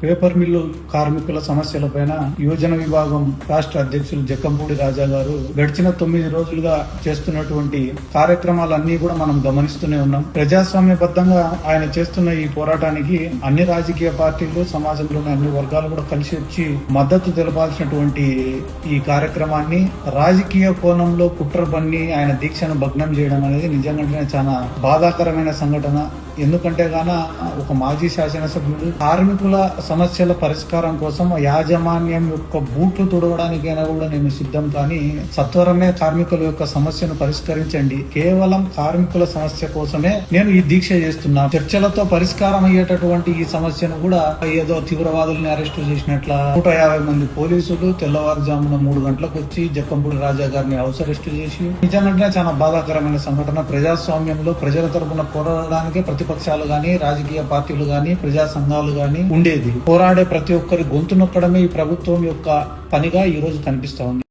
Paper mill కార్మికుల సమస్యలపైన యువజన విభాగం రాష్ట్ర అధ్యక్షులు జక్కంపూడి రాజా గారు గడిచిన తొమ్మిది రోజులుగా చేస్తున్నటువంటి కార్యక్రమాలన్నీ కూడా మనం గమనిస్తూనే ఉన్నాం. ప్రజాస్వామ్యబద్ధంగా ఆయన చేస్తున్న ఈ పోరాటానికి అన్ని రాజకీయ పార్టీలు సమాజంలోని అన్ని వర్గాలు కూడా కలిసి వచ్చి మద్దతు తెలపాల్సినటువంటి ఈ కార్యక్రమాన్ని రాజకీయ కోణంలో కుట్ర పన్ని ఆయన దీక్షను భగ్నం చేయడం అనేది నిజంగానే చాలా బాధాకరమైన సంఘటన. ఎందుకంటే గాన ఒక మాజీ శాసనసభ్యుడు కార్మికుల సమస్యల పరిష్కారం కోసం యాజమాన్యం యొక్క బూట్లు తుడవడానికైనా కూడా నేను సిద్ధం కానీ సత్వరమే కార్మికుల యొక్క సమస్యను పరిష్కరించండి. కేవలం కార్మికుల సమస్య కోసమే నేను ఈ దీక్ష చేస్తున్నా. చర్చలతో పరిష్కారం అయ్యేటటువంటి ఈ సమస్యను కూడా ఏదో తీవ్రవాదుల్ని అరెస్టు చేసినట్ల నూట యాభై మంది పోలీసులు తెల్లవారుజామున మూడు గంటలకు వచ్చి జక్కంపూడి రాజా గారిని హౌస్ అరెస్ట్ చేసి నిజంగానే చాలా బాధాకరమైన సంఘటన. ప్రజాస్వామ్యంలో ప్రజల తరపున పోరాడడానికి ప్రతిపక్షాలు గాని రాజకీయ పార్టీలు గాని ప్రజా సంఘాలు గాని ఉండేది. పోరాడే ప్రతి ఒక్కరి గొంతు నొక్కడమే ఈ ప్రభుత్వం యొక్క పనిగా ఈ రోజు కనిపిస్తా ఉంది.